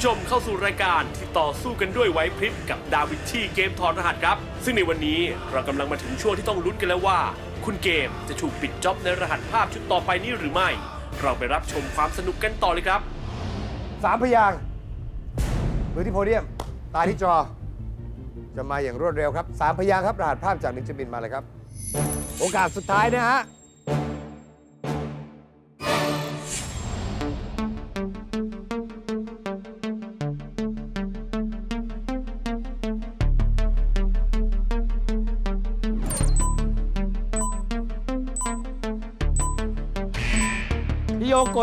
ผู้ชมเข้าสู่รายการที่ต่อสู้กันด้วยไหวพริบกับดาวินชีเกมถอดรหัสครับ ซึ่งในวันนี้เรากำลังมาถึงช่วงที่ต้องลุ้นกันแล้วว่า คุณเกมจะถูกปิดจ็อบในรหัสภาพชุดต่อไปนี้หรือไม่ เราไปรับชมความสนุกกันต่อเลยครับ สามพยางค์มือที่โพเดียม ตาที่จอ จะมาอย่างรวดเร็วครับสามพยางค์ครับรหัสภาพจากนินจาบินมาเลยครับ โอกาสสุดท้ายนะฮะ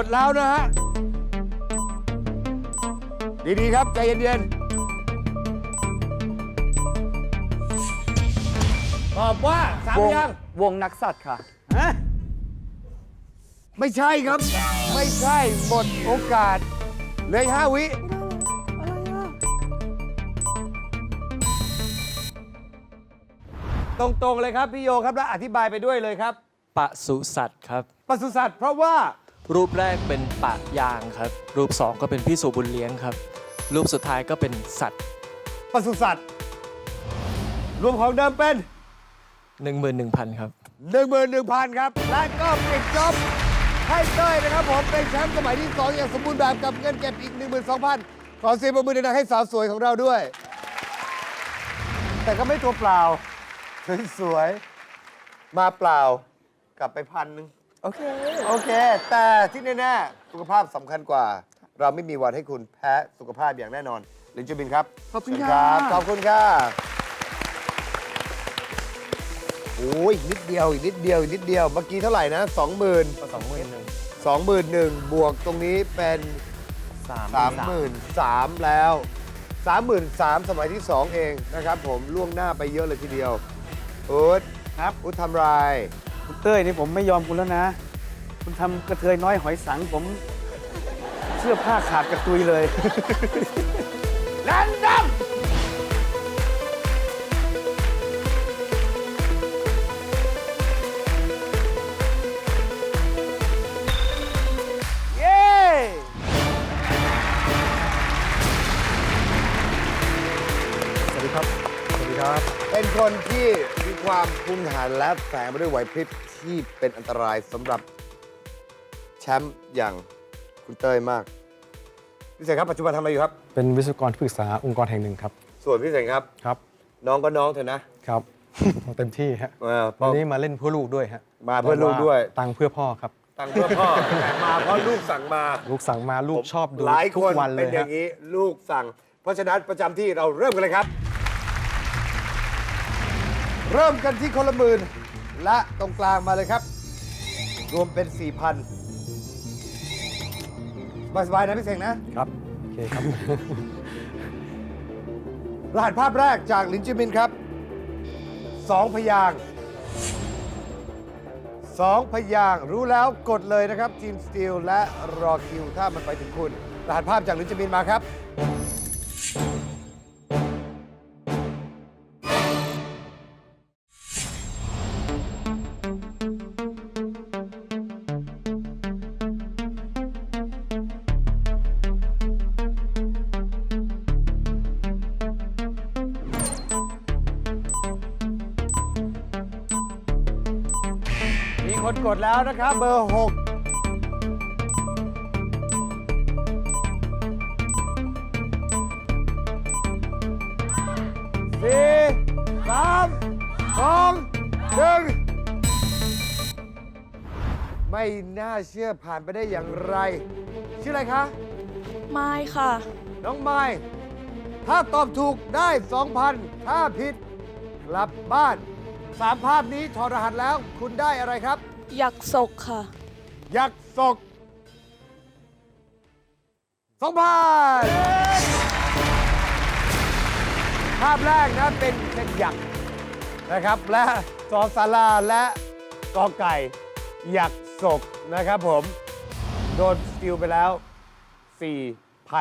ดแล้วนะฮะ ดีๆครับ ใจเย็นๆตอบว่าสามวงยังวงนักสัตว์ค่ะ ฮะไม่ใช่ครับ ไม่ใช่หมดโอกาสเหลยห้าวิตรงๆเลยครับพี่โยครับ แล้วอธิบายไปด้วยเลยครับปศุสัตว์ครับปศุสัตว์เพราะว่า รูปแรกเป็นปะยางครับ รูป 2 ก็เป็นพี่สูบุญเลี้ยงครับ รูปสุดท้ายก็เป็นสัตว์ปศุสัตว์รวมของเดิมเป็น 11,000 ครับ 11,000 ครับ และก็ปิดจ็อบให้เต้ยนะครับผมเป็นแชมป์สมัยที่ 2 อย่างสมบูรณ์แบบกับเงินเก็บอีก 12,000 ขอเสียงปรบมือดังๆให้สาวสวยของเราด้วย แต่ก็ไม่ตัวเปล่า สวยๆมาเปล่ากลับไปพันหนึ่ง โอเค โอเค แต่ที่แน่ๆสุขภาพสำคัญกว่า เราไม่มีวันให้คุณแพ้สุขภาพอย่างแน่นอนลินจูบินครับขอบคุณครับขอบคุณค่ะโอ้ยอีกนิดเดียวอีกนิดเดียวอีกนิดเดียวเมื่อกี้เท่าไหร่นะสองหมื่นสองหมื่นหนึ่งสองหมื่นหนึ่งบวกตรงนี้เป็น สามสามหมื่นสามแล้วสามหมื่นสามสมัยที่สองเองนะครับผมล่วงหน้าไปเยอะเลยทีเดียวอุดครับอุดทำลาย คุณเต้ยนี่ผมไม่ยอมคุณแล้วนะ คุณทำกระเทยน้อยหอยสังผม เสื้อผ้าขาดกระตุยเลยแรน ภูมิฐานและแฝงมาด้วยไหวพริบที่เป็นอันตรายสำหรับแชมป์อย่างคุณเต้ยมาก พี่เสกครับปัจจุบันทำอะไรอยู่ครับ เป็นวิศวกรที่ปรึกษาองค์กรแห่งหนึ่งครับ ส่วนพี่เสกครับ ครับ น้องก็น้องเถอะนะครับ เอาเต็มที่ฮะเออเพวันราะนี้มาเล่นเพื่อลูกด้วยฮะมาเพื่อลูกด้วย ตังค์เพื่อพ่อครับ ตังค์เพื่อพ่อแต่มาเพราะลูกสั่งมาลูกสั่งมาลูกชอบดูหลายทุคกนวันเลเป็นยอย่าฮะงนี้ ลูกสั่ง เพราะฉะนั้นประจำที่เราเริ่มกันเลยครับ เริ่มกันที่คนละหมื่นและตรงกลางมาเลยครับ รวมเป็น 4,000สบายๆนะพี่เสงนะ ครับ โอเคครับ รหัสภาพแรกจากลินจิมินครับสองพยางค์สองพยางค์รู้แล้วกดเลยนะครับทีมสตีลและรอคิวถ้ามันไปถึงคุณ รหัสภาพจากลินจิมินมาครับ คนกดแล้วนะครับ เบอร์ 6 สี่สามสองหนึ่งไม่น่าเชื่อผ่านไปได้อย่างไร ชื่ออะไรคะ ไม่ค่ะ น้องไม้ถ้าตอบถูกได้ 2,000 ถ้าผิดกลับบ้าน สามภาพนี้ถอดรหัสแล้วคุณได้อะไรครับ อยากศกค่ะ ยักษ์ศกสองพันภาพแรกนะเป็นเป็นหยักนะครับ และสอสาราและกอไก่หยักศกนะครับผม โดนสติลไปแล้ว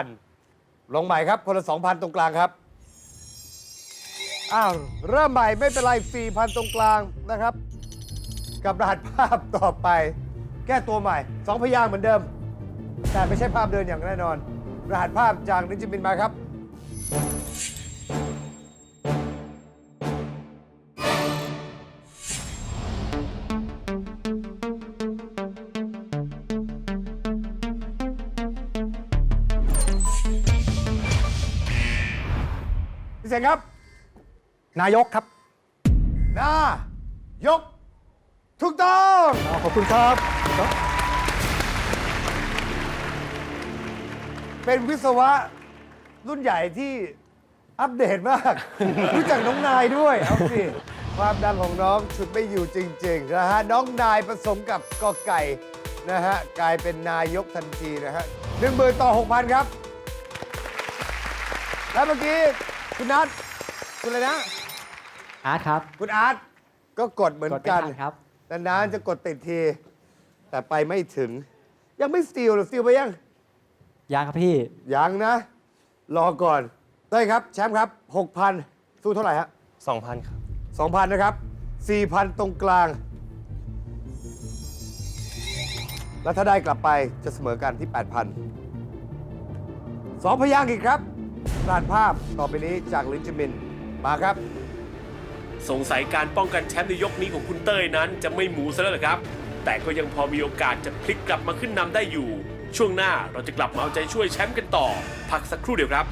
4,000 ลงใหม่ครับ คนละ 2,000 ตรงกลางครับ อ้าว เริ่มใหม่ไม่เป็นไร 4,000 ตรงกลางนะครับ กับรหัสภาพต่อไป แก้ตัวใหม่2พยางค์เหมือนเดิม แต่ไม่ใช่ภาพเดินอย่างแน่นอน รหัสภาพจากนิจิมินมาครับ พี่เสงครับ นายกครับ นายก ถูกต้องขอบคุณครับ เป็นวิศวะรุ่นใหญ่ที่อัปเดตมาก รู้จักน้องนายด้วย เอาสิความดังของน้องชุดไม่อยู่จริง ๆ นะฮะ น้องนายผสมกับกอไก่ นะฮะ กลายเป็นนายกทันทีนะฮะหนึ่งหมื่นต่อหกพันครับ แล้วเมื่อกี้ คุณนัทคุณอะไรนะ อาร์ตครับ คุณอาร์ตก็กดเหมือนกดไม่กัน ทันครับ นานๆจะกดติดที แต่ไปไม่ถึง ยังไม่สตีลหรือสตีลไปยัง ยังครับพี่ ยังนะ รอก่อนเต้ยครับ แชมป์ครับ 6,000 สู้เท่าไหร่ฮะ 2,000 ครับ 2,000 นะครับ 4,000 ตรงกลาง แล้วถ้าได้กลับไปจะเสมอกันที่ 8,000สองพยางค์อีกครับรานภาพต่อไปนี้จากลินจิมิน มาครับ สงสัยการป้องกันแชมป์ในยกนี้ของคุณเต้ยนั้นจะไม่หมูซะแล้วหรอครับ แต่ก็ยังพอมีโอกาสจะพลิกกลับมาขึ้นนำได้อยู่ ช่วงหน้าเราจะกลับมาเอาใจช่วยแชมป์กันต่อ พักสักครู่เดียวครับ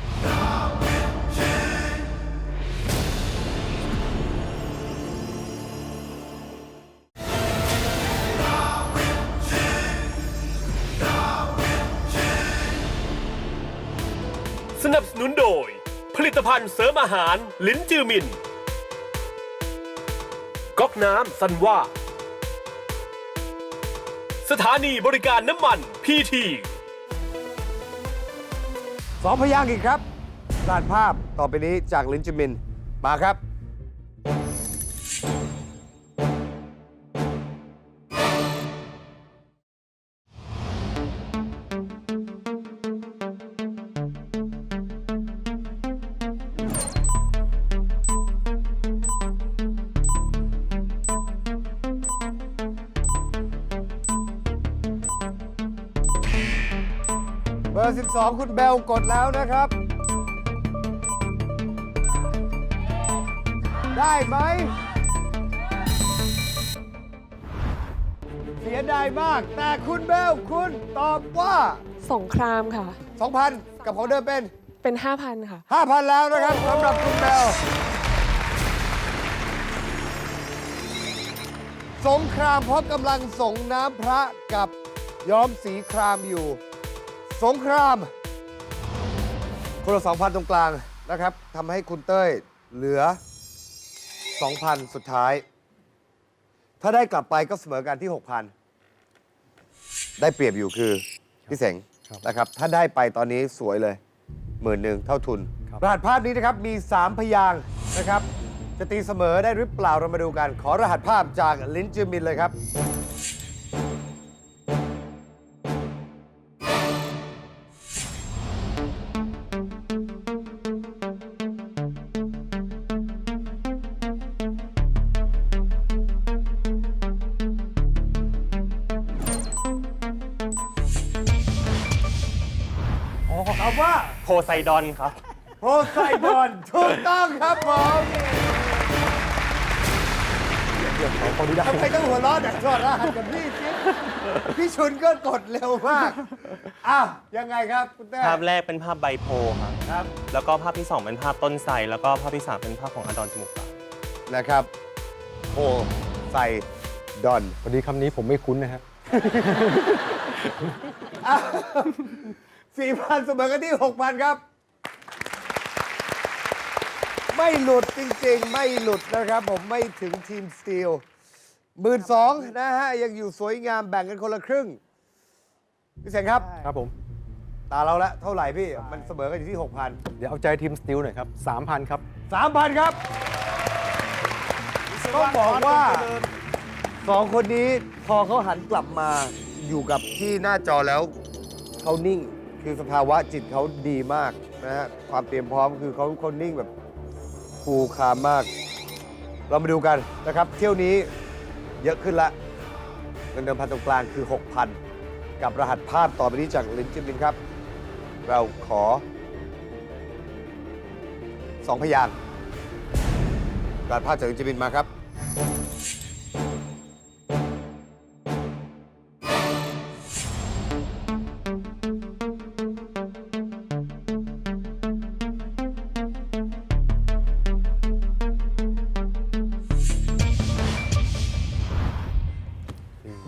สนับสนุนโดย ผลิตภัณฑ์เสริมอาหาร ลิ้นจือมิน น้ำสันว่า สถานีบริการน้ำมันพีทีสองพยางค์อีกครับสานภาพต่อไปนี้จากลินจิมิน มาครับ เบอร์12คุณเบลกดแล้วนะครับ ได้ไหม เสียดายมาก แต่คุณเบลคุณตอบว่า สงครามค่ะ 2,000 กับของเดิมเป็น เป็น 5,000 ค่ะ 5,000 แล้วนะครับสำหรับคุณเบลสงครามเพราะกำลังส่งน้ำพระกับย้อมสีครามอยู่ สงครามคนละ2,000 ตรงกลางนะครับทำให้คุณเต้ยเหลือ 2,000 สุดท้าย ถ้าได้กลับไปก็เสมอกันที่ 6,000 ได้เปรียบอยู่คือ พี่เสงครับนะครับ ถ้าได้ไปตอนนี้สวยเลยหมื่นหนึ่งเท่าทุนครับรหัสภาพนี้นะครับมี 3 พยางค์นะครับ จะตีเสมอได้หรือเปล่าเรามาดูกัน ขอรหัสภาพจากลินจือมินเลยครับ ไซดอนครับ โพไซดอนถูกต้องครับผมทำไมต้องหัวเร้อนแต่ถอดรหัสกับพี่สิพี่ชุนก็กดเร็วมากอ้าวยังไงครับคุณเต้ภาพแรกเป็นภาพใบโพครับ ครับ แล้วก็ภาพที่ 2 เป็นภาพต้นไทรแล้วก็ภาพที่ 3 เป็นภาพของอดอนจมูกปลานะครับโพไซดอน พอดีคำนี้ผมไม่คุ้นนะฮะ สี่พันเสมอกันที่หกพันครับ ไม่หลุดจริงๆ ไม่หลุดนะครับ ผมไม่ถึงทีมสตีลหมื่นสองนะฮะ ยังอยู่สวยงามแบ่งกันคนละครึ่ง พี่เสงครับ ครับผม ตาเราละเท่าไหร่พี่ มันเสมอกันอยู่ที่ 6,000 เดี๋ยวเอาใจทีมสติลหน่อยครับ 3,000 ครับ 3,000 ครับ ต้องบอกว่าสองคนนี้พอเขาหันกลับมาอยู่กับที่หน้าจอแล้วเขานิ่ง คือสภาวะจิตเขาดีมากนะฮะความเตรียมพร้อมคือเขาเขานิ่งแบบฟูลคามมาก เรามาดูกันนะครับ เที่ยวนี้เยอะขึ้นละเงินเดิมพันตรงกลางคือ 6,000 กับรหัสภาพต่อไปนี้จากลินจิมินครับ เราขอสองพยางค์รหัสภาพจากลินจิมินมาครับ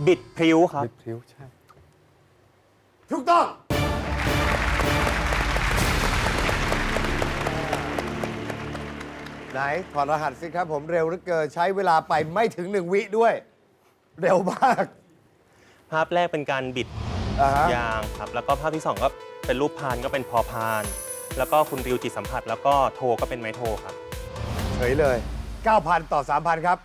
บิดพริ้วครับ บิดพริ้วใช่ ถูกต้อง ไหนถอดรหัสสิครับผมเร็วเหลือเกินใช้เวลาไปไม่ถึงหนึ่งวิด้วย เร็วมากภาพแรกเป็นการบิดอ่าฮะยางครับ แล้วก็ภาพที่สองก็เป็นรูปพานก็เป็นพอพาน แล้วก็คุณริวจิตสัมผัส แล้วก็โทก็เป็นไม้โทครับ เฉยเลย 9,000 ต่อ 3,000 ครับ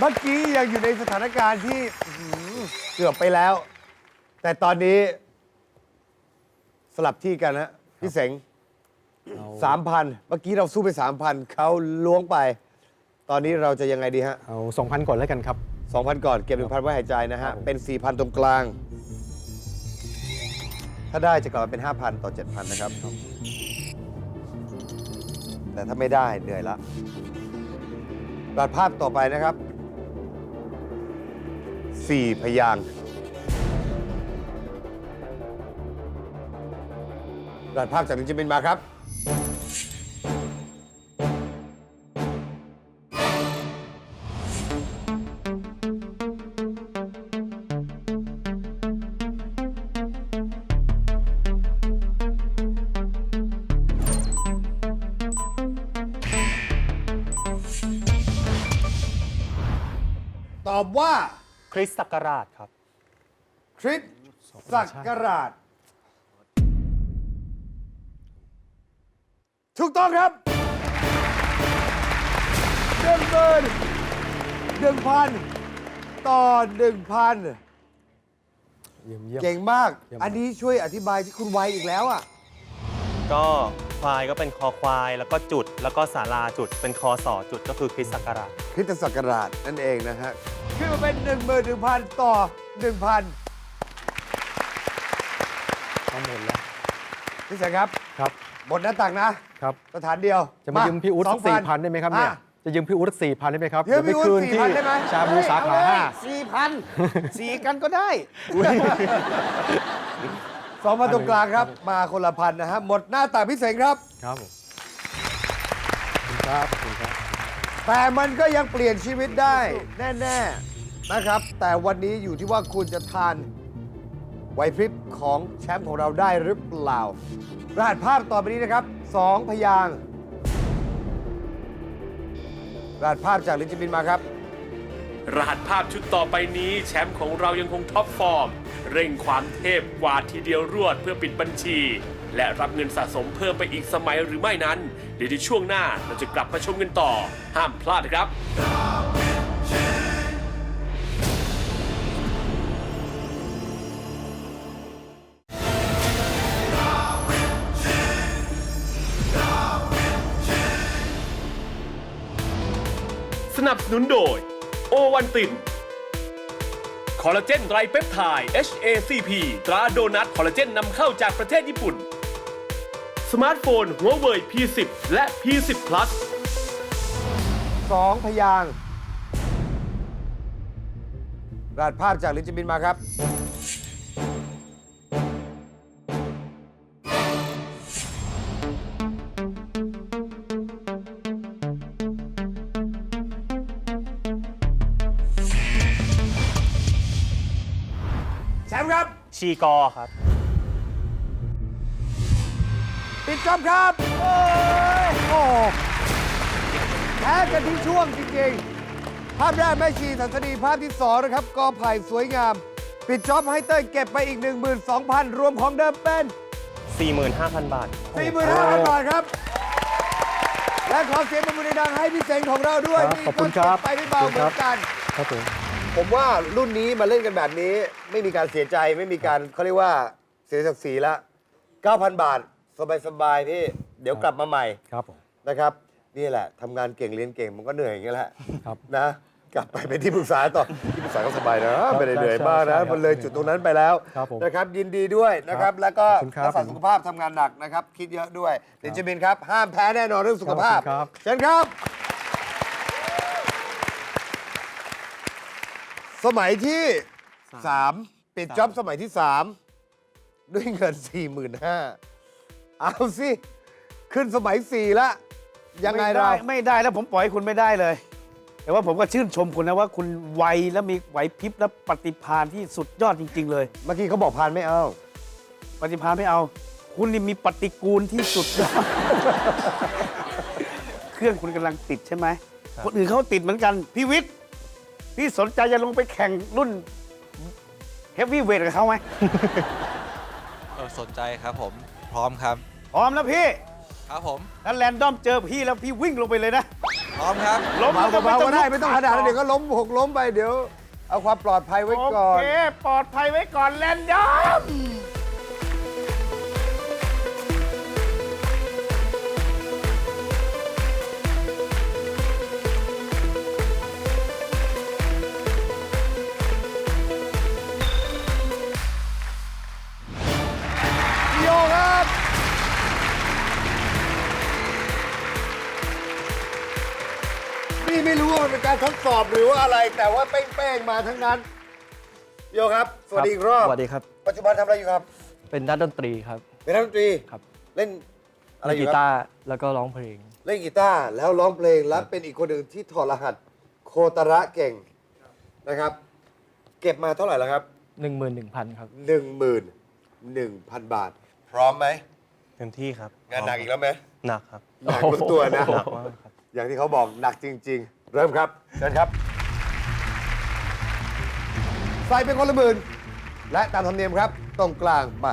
เมื่อกี้ยังอยู่ในสถานการณ์ที่อื้อหือเกือบไปแล้ว แต่ตอนนี้ สลับที่กันนะพี่เสงเอา3,000เมื่อกี้เราสู้ไป3,000เขาล้วงไป ตอนนี้เราจะยังไงดีฮะเอา2,000ก่อนแล้วกันครับ2,000ก่อนเก็บ1,000ไว้หายใจนะครัฮะ บผม เป็น4,000ตรงกลาง ถ้าได้จะกลับมาเป็น5,000ต่อ7,000นะครับ แต่ถ้าไม่ได้เหนื่อยละรหัสภาพต่อไปนะครับ 4 พยางค์รหัสภาพจากลินจิมินมาครับ ตอบว่า คริสต์ศักราชครับ คริสต์ศักราช ถูกต้องครับหนึ่งหมื่นหนึ่งพันต่อหนึ่งพันเยี่ยมเยี่ยม เก่งมาก เยี่ยม อันนี้ช่วยอธิบายที่คุณไวอีกแล้วอะ ก็ควายก็เป็นคอควาย แล้วก็จุด แล้วก็ศาลาจุด เป็นคอสอจุดก็คือคริสต์ศักราช คริสตศักราชนั่นเองนะฮะ ขึ้นมาเป็น 1 1 0 0 0 ต่อ 1,000ทั้งหมดแล้ว พี่แสงครับครับ หมดหน้าตักนะ ครับ สถานเดียวจะมายืมพี่อุ๊ดสสัอกงสี่พันได้ไหมครับเนี่ย อะ จะยืมพี่อุ๊ดสักสี่พันได้ไหมครับยืมพี่อุ๊ดเดี๋ยวไปคืนที่4,000ได้ไหม ชาบูสาขาห้าสี่พันสี่กันก็ได้ สองมาตรงกลางครับ มาคนละพันนะฮะ หมดหน้าตักพี่เสงครับ ครับผมขอบคุณครับขอบคุณครับ แต่มันก็ยังเปลี่ยนชีวิตได้ แน่ๆ นะครับ แต่วันนี้อยู่ที่ว่าคุณจะทานไหวพริบของแชมป์ของเราได้หรือเปล่า รหัสภาพต่อไปนี้นะครับสองพยางค์รหัสภาพจากลินจิมินมาครับ รหัสภาพชุดต่อไปนี้แชมป์ของเรายังคงท็อปฟอร์ม เร่งความเทพกว่าดทีเดียวรวดเพื่อปิดบัญชี และรับเงินสะสมเพิ่มไปอีกสมัยหรือไม่นั้น เดี๋ยวในช่วงหน้าเราจะกลับมาชมกันต่อ ห้ามพลาดนะครับ สนับสนุนโดย โอวันตินคอลลาเจนไรเปปไทด์ HACP ตราโดนัทคอลลาเจนนำเข้าจากประเทศญี่ปุ่น สมาร์ทโฟนหัวเว่ย P10 และ P10 Plus สองพยางค์รหัสภาพจากลินจิมินมาครับ ชีกอครับ ปิดจอบครับ โอ้ยโอ้แพ้กันที่ช่วงจริงๆ ภาพแรกแม่ชีสันสนีภาพที่สองนะครับกอไผ่สวยงามปปิดจ็อบให้เต้ยเก็บไปอีก 12,000 รวมของเดิมเป็น 45,000 บาท 45,000 บาทครับ และขอเสียงปรบมือดังๆให้พี่เสงของเราด้วยครับนี่ขอบคุณครับก็เก็ไปไม่เบาเหมือนกัน ครับผม ผมว่ารุ่นนี้มาเล่นกันแบบนี้ ไม่มีการเสียใจไม่มีการเขาเรียกว่าเสียศักดิ์ศรีละ9,000 บาท สบายๆพี่ เดี๋ยวกลับมาใหม่ครับผม นะครับนี่แหละทำงานเก่งเรียนเก่งมันก็เหนื่อยอย่างนี้แหละครับนะกลับไปเป็นที่ปรึกษาต่อที่ปรึกษาก็สบายนะไม่ได้เหนื่อยใช่มากใช่นะครับมันเลยจุดตรงนั้นไปแล้วครับผมนะครับยินดีด้วยนะครับแล้วก็ขอบคุณครับรักษาสุขภาพทำงานหนักนะครับ คิดเยอะด้วยเดนจามินครับห้ามแพ้แน่นอนเรื่องสุขภาพครับ เชิญครับ สมัยที่3ปิดจ็อบสมัยที่ 3 ด้วยเงิน 45,000เอาสิ ขึ้นสมัย4แล้วยังไงม่เราด้ไม่ได้แล้วผมปล่อยให้คุณไม่ได้เลย แต่ว่าผมก็ชื่นชมคุณนะว่าคุณไวและมีไหวพริบและปฏิภาณที่สุดยอดจริง ๆ เลย เมื่อกี้เขาบอกพานไม่เอา ปฏิภาณไม่เอา คุณนี่มีปฏิกูลที่สุดยอด เครื่องคุณกำลังติดใช่ไหม คนอื่นเขาติดเหมือนกันพี่วิทย์ พี่สนใจจะลงไปแข่งรุ่นเฮฟวี่เวทกับเขาไหม เออสนใจครับผมพร้อมครับ พร้อมนะพี่ครับผมถ้าแรนดอมเจอพี่แล้วพี่วิ่งลงไปเลยนะ พร้อมครับ ล้มเบาแล้วเบาๆก็ได้ลุไม่ต้องขนาดนั้นเดี๋ยวก็ล้มหกล้มไปเดี๋ยว เอาความปลอดภัยไว้ก่อน โอเค ปลอดภัยไว้ก่อนแรนดอม นี่ไม่รู้ว่ามันเป็นการทดสอบหรือว่าอะไร แต่ว่าเป้งๆมาทั้งนั้น โยครับ สวัสดีอีกรอบ สวัสดีครับ ปัจจุบันทำอะไรอยู่ครับ เป็นนักดนตรีครับ เป็นนักดนตรี ครับ เล่นอะไรเล่นอยู่กีครับตาร์แล้วก็ร้องเพลง เล่นกีตาร์แล้วร้องเพลง และเป็นอีกคนหนึ่งที่ถอดรหัสโคตระเก่งนะครับ เก็บมาเท่าไหร่แล้วครับ 11,000 ครับ 11,000 บาท พร้อมไหม เต็มที่ครับงานหนักอีกแล้วไหมหนักครับหนักทุกตัวนะ หนักมากครับ อย่างที่เขาบอกหนักจริง ๆ เริ่มครับเชิญครับ ใส่เป็นคนละหมื่นและตามธรรมเนียมครับตรงกลางมา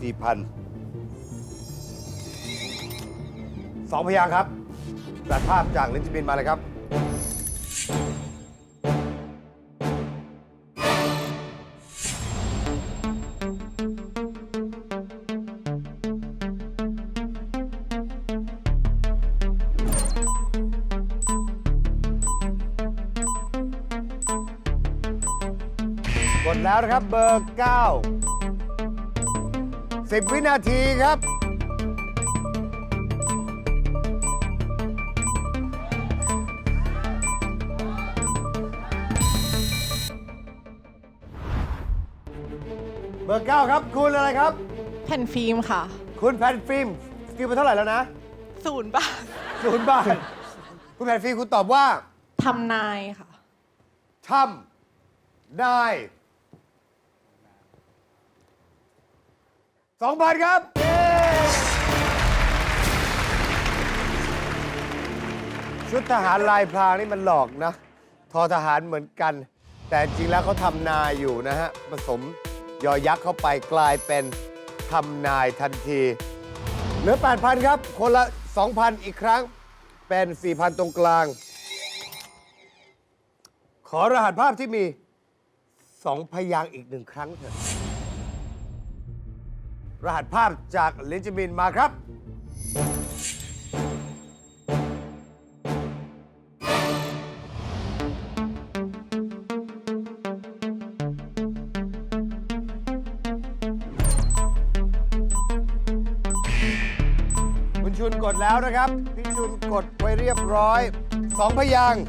สี่พันสองพยางค์ครับตัดภาพจากลิ้นจิบินมาเลยครับ บเบอร์ 9 10 วินาทีครับ เบอร์ 9 ครับ คุณอะไรครับ แผ่นฟิล์มค่ะ คุณแผ่นฟิล์มฟิล์มไปเท่าไหร่แล้วนะศูนย์บาทศูนย์บาทคุณแผ่นฟิล์มคุณตอบว่า ทำนายค่ะ ทำได้ สองพันครับ ชุดทหารลายพรางนี่มันหลอกนะ ทอทหารเหมือนกัน แต่จริงแล้วเขาทำนายอยู่นะฮะ ผสมยอยักษ์เข้าไปกลายเป็นทำนายทันที เหลือ 8,000 ครับ คนละ 2,000 อีกครั้ง เป็น 4,000 ตรงกลาง ขอรหัสภาพที่มีสองพยางค์อีกหนึ่งครั้งเถอะ รหัสภาพจากลินจามินมาครับ คุณชุนกดแล้วนะครับ พี่ชุนกดไว้เรียบร้อยสองพยางค์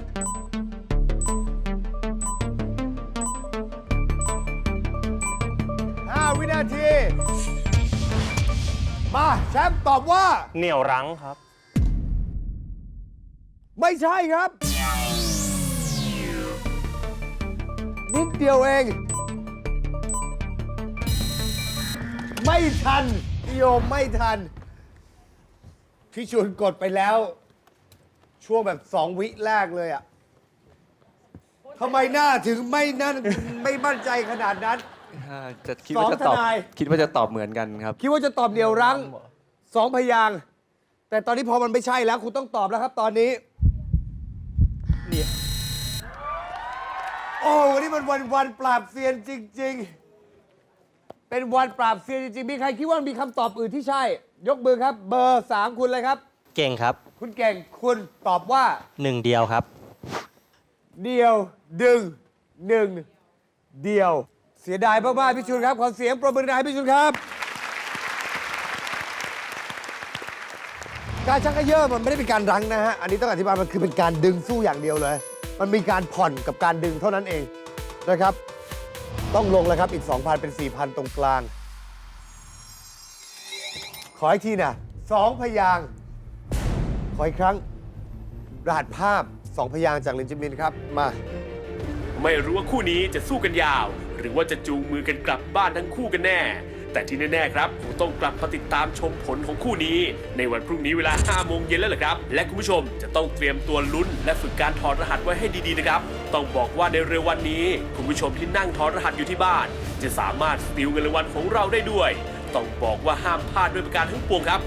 5วินาที มาแชมป์ตอบว่า เหนี่ยวรั้งครับ ไม่ใช่ครับ นิดเดียวเอง ไม่ทันพี่โยมไม่ทัน พี่ชุนกดไปแล้ว ช่วงแบบสองวิแรกเลยอะทำไมหน้าถึงไม่นั่น ไม่มั่นใจขนาดนั้น จะคิดว่าจะตอบสองทนาย คิดว่าจะตอบเหมือนกันครับ คิดว่าจะตอบเดียวรั้งสองพยางค์แต่ตอนนี้พอมันไม่ใช่แล้วคุณต้องตอบแล้วครับ ตอนนี้เนี่ยโอ้วันนี้มันวันวันปราบเซียนจริง ๆ เป็นวันปราบเซียนจริงๆมีใครคิดว่ามีคำตอบอื่นที่ใช่ ยกมือครับ เบอร์สามคุณเลยครับ เก่งครับคุณเก่งคุณตอบว่า หนึ่งเดียวครับ เดียวดึงหนึ่งเดียว เสียดายมากๆพี่ชุนครับขอเสียงปรบมือให้พี่ชุนครับ การชักเยอะมันไม่ได้เป็นการรั้งนะฮะ อันนี้ต้องอธิบายมันคือเป็นการดึงสู้อย่างเดียวเลย มันมีการผ่อนกับการดึงเท่านั้นเองนะครับ ต้องลงแล้วครับอีก 2,000 เป็น 4,000 ตรงกลาง ขออีกทีนะสองพยางค์ขออีกครั้ง รหัสภาพสองพยางค์จากลินจิมินครับมา ไม่รู้ว่าคู่นี้จะสู้กันยาว รือว่าจะจูงมือกันกลับบ้านทั้งคู่กันแน่ แต่ที่แน่ๆครับคงต้องกลับมาติดตามชมผลของคู่นี้ ในวันพรุ่งนี้เวลา 5 โมงเย็นแล้วล่ะครับ และคุณผู้ชมจะต้องเตรียมตัวลุ้น และฝึกการถอดรหัสไว้ให้ดีๆนะครับ ต้องบอกว่าในเร็ววันนี้ คุณผู้ชมที่นั่งถอดรหัสอยู่ที่บ้าน จะสามารถสติลเงินรางวัลของเราได้ด้วย ต้องบอกว่าห้ามพลาดด้วยประการทั้งปวงครับ